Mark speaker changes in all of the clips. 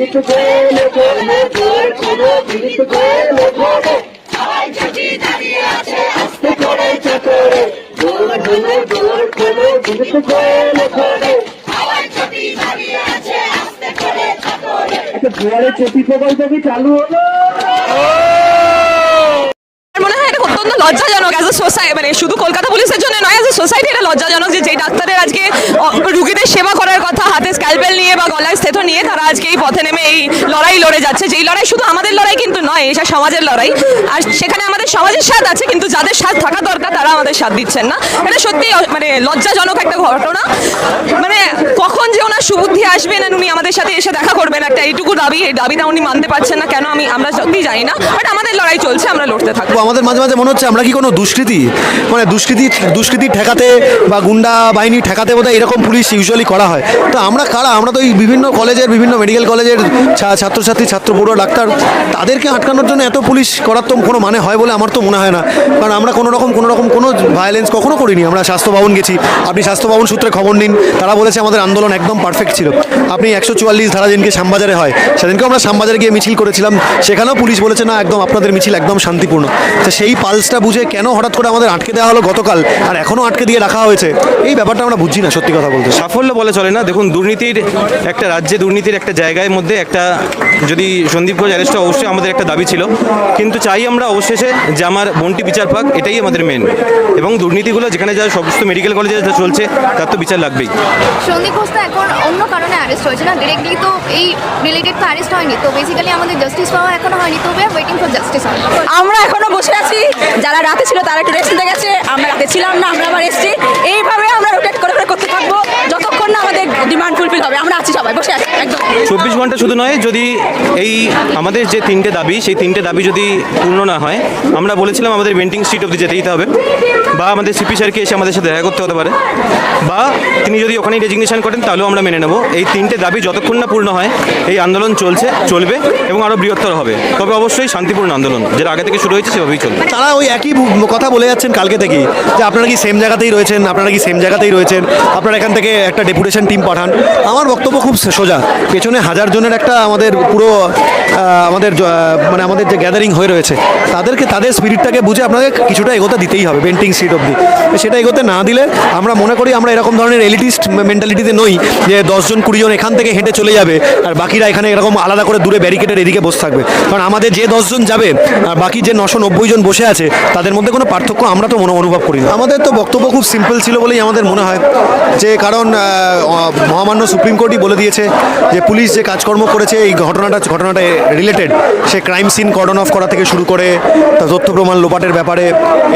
Speaker 1: একটা চেপি প্রকল্প কি চালু হলো।
Speaker 2: অত্যন্ত লজ্জাজনক অ্যাজ এ সোসাইটি মানে শুধু কলকাতা পুলিশের জন্য নয় অ্যাজ এ সোসাইটি এটা লজ্জাজনক যে যেই ডাক্তারের আজকে রুগীদের সেবা করার কথা, হাতে স্ক্যালপেল নিয়ে বা গলায় স্থেথ নিয়ে তারা আজকে এই পথে নেমে এই লড়াই লড়ে যাচ্ছে। যেই লড়াই শুধু আমাদের লড়াই কিন্তু নয়, এটা সমাজের লড়াই। আর সেখানে আমাদের সমাজের স্বাদ আছে, কিন্তু যাদের স্বাদ থাকা দরকার, তারা আমাদের স্বাদ দিচ্ছেন না। এটা সত্যি মানে লজ্জাজনক একটা ঘটনা। মানে কখন যে ওনার সুবুদ্ধি আসবেন আর উনি আমাদের সাথে এসে দেখা করবেন একটা, এইটুকু দাবি, এই দাবিটা উনি মানতে পারছেন না, কেন আমি, আমরা সত্যি জানি না। বাট আমাদের লড়াই চলছে, আমরা লড়তে থাকব।
Speaker 3: আমাদের মাঝে মাঝে মনে হচ্ছে, আমরা কি কোনো দুষ্কৃতি? মানে দুষ্কৃতি দুষ্কৃতি ঠেকাতে বা গুন্ডা বাহিনী ঠেকাতে বোধহয় এরকম পুলিশ ইউজুয়ালি করা হয়। তো আমরা কারা? আমরা তো এই বিভিন্ন কলেজের বিভিন্ন মেডিকেল কলেজের ছাত্রছাত্রী ছাত্র পড়ুয়া ডাক্তার, তাদেরকে আটকানোর জন্য এত পুলিশ করার তো কোনো মানে হয় বলে আমার তো মনে হয় না। কারণ আমরা কোনো রকম কোনো রকম কোনো ভায়োলেন্স কখনো করিনি। আমরা স্বাস্থ্য ভবন গেছি। আপনি স্বাস্থ্য ভবন সূত্রে খবর নিন। তারা বলেছে, আমাদের আন্দোলন একদম পারফেক্ট ছিল। আপনি একশো চুয়াল্লিশ ধারা যেদিনকে শ্যামবাজারে হয় সেদিনকে আমরা শ্যামবাজারে গিয়ে মিছিল করেছিলাম। সেখানেও পুলিশ বলেছে, না, একদম আপনাদের মিছিল একদম শান্তিপূর্ণ। তো সেই পালসটা বুঝে কেন হঠাৎ করে আমাদের আটকে দেওয়া হলো গতকাল আর এখনও আটকে দিয়ে রাখা হয়েছে এই ব্যাপারটা আমরা বুঝছি না সত্যি কথা বলতে।
Speaker 4: সাফল্য বলে চলে না? দেখুন দুর্নীতির একটা রাজ্যে দুর্নীতির একটা জায়গায় মধ্যে একটা যদি সন্দীপ ঘোষ অ্যারেস্টটা অবশ্যই আমাদের একটা দাবি ছিল। কিন্তু চাই আমরা অবশেষে যে আমার বোনটি বিচার পাক এটাই আমাদের মেন এবং দুর্নীতিগুলো যেখানে যা সমস্ত মেডিকেল কলেজে যা চলছে তার তো বিচার লাগবেই।
Speaker 5: সন্দীপ ঘোষ তো এখন অন্য কারণে অ্যারেস্ট হয়েছে না? ডিরেক্টলি তো এই রিলেটেড তো অ্যারেস্ট হয়নি। তো বেসিক্যালি আমাদের জাস্টিস পাওয়া এখনও হয়নি তো ওয়েটিং ফর জাস্টিস
Speaker 2: আমরা এখনও বসে আছি। যারা রাতে ছিল তারা একটু রেস্ট নিতে গেছে, আমরা রাতে ছিলাম না, আমরা আবার এসেছি। এইভাবে আমরা রোটেট করে করে করতে থাকব, যতক্ষণ না আমাদের ডিমান্ড ফুলফিল হবে, আমরা আছি সবাই, বসে আছি, একদম।
Speaker 4: চব্বিশ ঘণ্টা শুধু নয়, যদি এই আমাদের যে তিনটে দাবি, সেই তিনটে দাবি যদি পূর্ণ না হয়, আমরা বলেছিলাম আমাদের বেন্টিং সিট অবধি যেতে দিতে হবে। বা আমাদের সিপি স্যারকে এসে আমাদের সাথে দেখা করতে হতে পারে, বা তিনি যদি ওখানেই রেজিগনেশন করেন, তাহলেও আমরা মেনে নেব। এই তিনটে দাবি যতক্ষণ না পূর্ণ হয়, এই আন্দোলন চলছে, চলবে এবং আরও বৃহত্তর হবে। তবে অবশ্যই শান্তিপূর্ণ আন্দোলন, যেটা আগে থেকে শুরু হয়েছে, সেভাবেই চলবে।
Speaker 3: তারা ওই একই কথা বলে যাচ্ছেন কালকে থেকেই, যে আপনারা কি সেম জায়গাতেই রয়েছেন, আপনারা কি সেম জায়গাতেই রয়েছেন, আপনারা এখান থেকে একটা ডেপুটেশন টিম পাঠান। আমার বক্তব্য খুব সোজা, পেছনে হাজার জনের একটা আমাদের পুরো আমাদের মানে আমাদের যে গ্যাদারিং হয়ে রয়েছে, তাদেরকে, তাদের স্পিরিটটাকে বুঝে আপনাকে কিছুটা এগোতে দিতেই হবে বেন্টিং সিট অবধি। সেটা এগোতে না দিলে আমরা মনে করি আমরা এরকম ধরনের এলিটিস্ট মেন্টালিটিতে নই যে দশজন, কুড়িজন এখান থেকে হেঁটে চলে যাবে আর বাকিরা এখানে এরকম আলাদা করে দূরে ব্যারিকেডের এদিকে বসে থাকবে। কারণ আমাদের যে দশজন যাবে আর বাকি যে নশো নব্বই জন বসে আছে, তাদের মধ্যে কোনো পার্থক্য আমরা তো মনে অনুভব করি না। আমাদের তো বক্তব্য খুব সিম্পল ছিল বলেই আমাদের মনে হয় যে কারণ মহামান্য সুপ্রিম কোর্টই বলে দিয়েছে যে পুলিশ যে কাজকর্ম করেছে, এই ঘটনাটা ঘটনাটা রিলেটেড সে ক্রাইম সিন কর্ডন অফ করা থেকে শুরু করে তথ্য প্রমাণ লোপাটের ব্যাপারে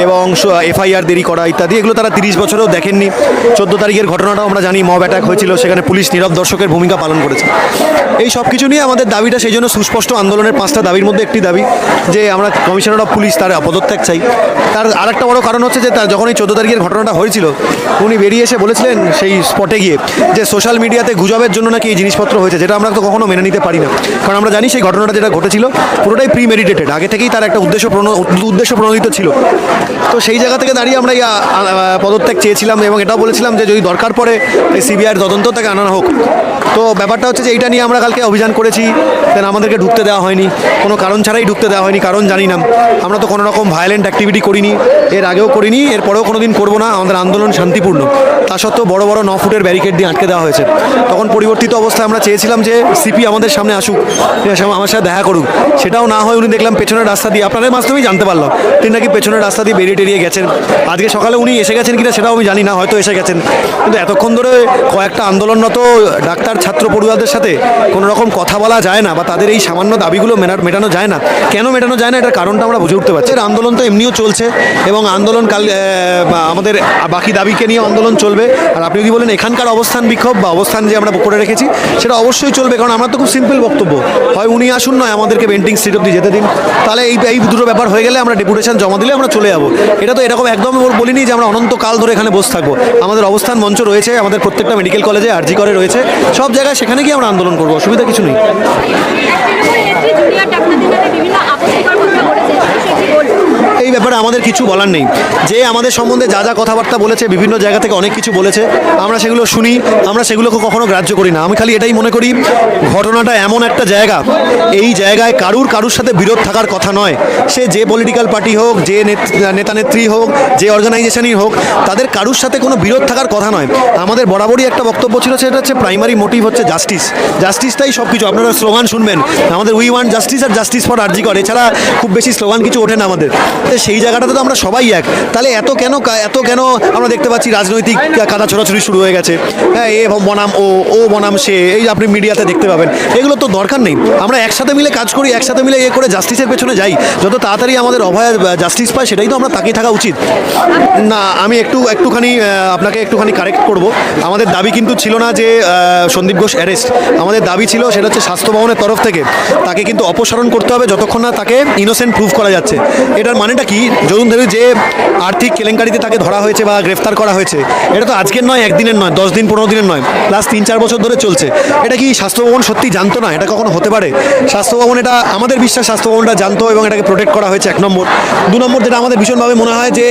Speaker 3: এবং এফআইআর দেরি করা ইত্যাদি, এগুলো তারা তিরিশ বছরেও দেখেননি। চোদ্দ তারিখের ঘটনাটাও আমরা জানি, মব অ্যাটাক হয়েছিল, সেখানে পুলিশ নীরব দর্শকের ভূমিকা পালন করেছে। এই সব কিছু নিয়ে আমাদের দাবিটা সেই জন্য সুস্পষ্ট আন্দোলনের পাঁচটা দাবির মধ্যে একটি দাবি, যে আমরা কমিশনার অফ পুলিশ তার পদত্যাগ চাই। তার আরেকটা বড় কারণ হচ্ছে যে তার যখন এই চোদ্দ তারিখের ঘটনাটা হয়েছিল, উনি বেরিয়ে এসে বলেছিলেন সেই স্পটে গিয়ে, যে সোশ্যাল মিডিয়াতে গুজবের জন্য নাকি এই জিনিসপত্র হয়েছে, যেটা আমরা তো কখনো মেনে নিতে পারি না। কারণ আমরা জানি সেই ঘটনাটা যেটা ঘটেছিল, পুরোটাই প্রি মেডিটেটেড আগে থেকেই তার একটা উদ্দেশ্য প্রণ- উদ্দেশ্য প্রণোদিত ছিল। তো সেই জায়গা থেকে দাঁড়িয়ে আমরা এই পদত্যাগ চেয়েছিলাম এবং এটাও বলেছিলাম যে যদি দরকার পড়ে, এই সিবিআইয়ের তদন্ত তাকে আনানো হোক। তো ব্যাপারটা হচ্ছে যে এইটা নিয়ে আমরা কালকে অভিযান করেছি দেন আমাদেরকে ঢুকতে দেওয়া হয়নি। কোনো কারণ ছাড়াই ঢুকতে দেওয়া হয়নি, কারণ জানি না। আমরা তো কোনো রকম ভায়োলেন্ট অ্যাক্টিভিটি করিনি, এর আগেও করিনি, এরপরেও কোনো দিন করব না, আমাদের আন্দোলন শান্তিপূর্ণ। তা সত্ত্বেও বড় বড় ন ফুটের ব্যারিকেড দিয়ে আটকে দেওয়া হয়েছে। তখন পরিবর্তিত অবস্থায় আমরা চেয়েছিলাম যে সিপি আমাদের সামনে আসুক আমার সাথে দেখা করুক। সেটাও না হয়, উনি দেখলাম পেছনের রাস্তা দিয়ে, আপনাদের মাধ্যমেই জানতে পারলাম, তিনি নাকি পেছনের রাস্তা দিয়ে বেরিয়ে টেরিয়ে গেছেন। আজকে সকালে উনি এসে গেছেন কিনা সেটাও আমি জানি না, হয়তো এসে গেছেন। কিন্তু এতক্ষণ ধরে কয়েকটা আন্দোলনরত ডাক্তার, ছাত্র পড়ুয়াদের সাথে কোনো রকম কথা বলা যায় না বা তাদের এই সামান্য দাবিগুলো মেটানো যায় না। কেন মেটানো যায় না? এটার কারণটা আমরা বুঝে উঠতে পারছি। আন্দোলন তো এমনিও চলছে এবং আন্দোলন কাল আমাদের বাকি দাবিকে নিয়ে আন্দোলন চলবে। আর আপনি যদি বলেন এখানকার অবস্থান বিক্ষোভ বা অবস্থান যে আমরা করে রেখেছি, সেটা অবশ্যই চলবে। কারণ আমরা তো খুব সিম্পল বক্তব্য। হয় উনি আসুন, নয় আমাদেরকে বেন্টিং স্ট্রিট অব্দি যেতে দিন। তাহলে এই এই দুটো ব্যাপার হয়ে গেলে আমরা ডেপুটেশন জমা দিলে আমরা চলে যাব। এটা তো এরকম একদম বলিনি যে আমরা অনন্তকাল ধরে এখানে বসে থাকব। আমাদের অবস্থান মঞ্চ রয়েছে, আমাদের প্রত্যেকটা মেডিকেল কলেজে আরজি করে রয়েছে। সব জায়গায় সেখানে গিয়ে আমরা আন্দোলন করব, অসুবিধা কিছু নেই
Speaker 5: তৃণমূল নেত্রী জুনিয়র ডাক্তারদের নামে বিভিন্ন আপত্তিকর কথা বলেছে সে কি বলব
Speaker 3: এই ব্যাপারে আমাদের কিছু বলার নেই। যে আমাদের সম্বন্ধে যা যা কথাবার্তা বলেছে, বিভিন্ন জায়গা থেকে অনেক কিছু বলেছে, আমরা সেগুলো শুনি, আমরা সেগুলোকে কখনো গ্রাহ্য করি না। আমি খালি এটাই মনে করি, ঘটনাটা এমন একটা জায়গা, এই জায়গায় কারুর কারুর সাথে বিরোধ থাকার কথা নয়। সে যে পলিটিক্যাল পার্টি হোক, যে নেত- নেতা নেত্রী হোক, যে অর্গানাইজেশনই হোক, তাদের কারুর সাথে কোনো বিরোধ থাকার কথা নয়। আমাদের বরাবরই একটা বক্তব্য ছিল, সেটা হচ্ছে প্রাইমারি মোটিভ হচ্ছে জাস্টিস জাস্টিসটাই সব কিছু আপনারা স্লোগান শুনবেন। আমাদের উই ওয়ান জাস্টিস আর জাস্টিস ফর আরজি করে। এছাড়া খুব বেশি স্লোগান কিছু ওঠে না আমাদের। সেই জায়গাটাতে তো আমরা সবাই এক। তাহলে এত কেন এত কেন আমরা দেখতে পাচ্ছি রাজনৈতিক কাদা ছোড়াছুড়ি শুরু হয়ে গেছে? হ্যাঁ এ বনাম, ও ও বনাম, সে, এই আপনি মিডিয়াতে দেখতে পাবেন। এগুলো তো দরকার নেই। আমরা একসাথে মিলে কাজ করি, একসাথে মিলে এ করে জাস্টিসের পেছনে যাই। যত তাড়াতাড়ি আমাদের অভয় জাস্টিস পায়, সেটাই তো আমরা তাকিয়ে থাকা উচিত। না, আমি একটু, একটুখানি আপনাকে একটুখানি কারেক্ট করব। আমাদের দাবি কিন্তু ছিল না যে সন্দীপ ঘোষ অ্যারেস্ট আমাদের দাবি ছিল সেটা হচ্ছে স্বাস্থ্য ভবনের তরফ থেকে। তাকে কিন্তু অপসারণ করতে হবে যতক্ষণ না তাকে ইনোসেন্ট প্রুভ করা যাচ্ছে। এটার মানেটা কি? যখন ধরুন যে আর্থিক কেলেঙ্কারিতে তাকে ধরা হয়েছে বা গ্রেফতার করা হয়েছে, এটা তো আজকের নয়, একদিনের নয়, দশ দিন, পনেরো দিনের নয় প্লাস তিন, চার বছর ধরে চলছে। এটা কি স্বাস্থ্য ভবন সত্যি জানতো না? এটা কখনো হতে পারে? স্বাস্থ্য ভবন এটা আমাদের বিশ্বাস স্বাস্থ্য ভবনটা জানতো এবং এটাকে প্রোটেক্ট করা হয়েছে এক নম্বর। দু নম্বর যেটা আমাদের ভীষণভাবে মনে হয় যে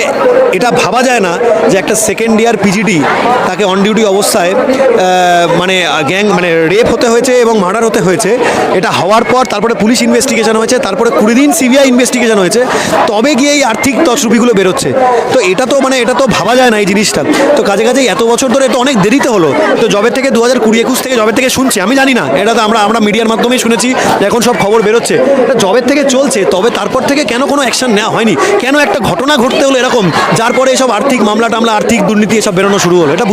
Speaker 3: এটা ভাবা যায় না যে একটা সেকেন্ড ইয়ার পিজিডি তাকে অন ডিউটি অবস্থায় মানে গ্যাং মানে রেপ হতে হয়েছে এবং মার্ডার হতে হয়েছে। এটা হওয়ার পর তারপরে পুলিশ ইনভেস্টিগেশন হয়েছে, তারপরে কুড়ি দিন সিবিআই ইনভেস্টিগেশন হয়েছে। তবে গিয়ে এই আর্থিক তছরুপিগুলো বেরোচ্ছে। তো এটা তো মানে এটা তো ভাবা যায় না এই জিনিসটা। তো কাজে কাজে এত বছর ধরে তো অনেক দেরিতে হলো। তো জবে থেকে দু হাজার কুড়ি একুশ থেকে জবে থেকে শুনছি, আমি জানি না। এটা তো আমরা আমরা মিডিয়ার মাধ্যমেই শুনেছি এখন সব খবর বেরোচ্ছে। এটা জবের থেকে চলছে, তবে তারপর থেকে কেন কোনো অ্যাকশন নেওয়া হয়নি? কেন একটা ঘটনা ঘটতে হলো এরকম, যার পরে এসব আর্থিক মামলা টামলা আর্থিক দুর্নীতি এসব বেরোনো শুরু হলো? এটা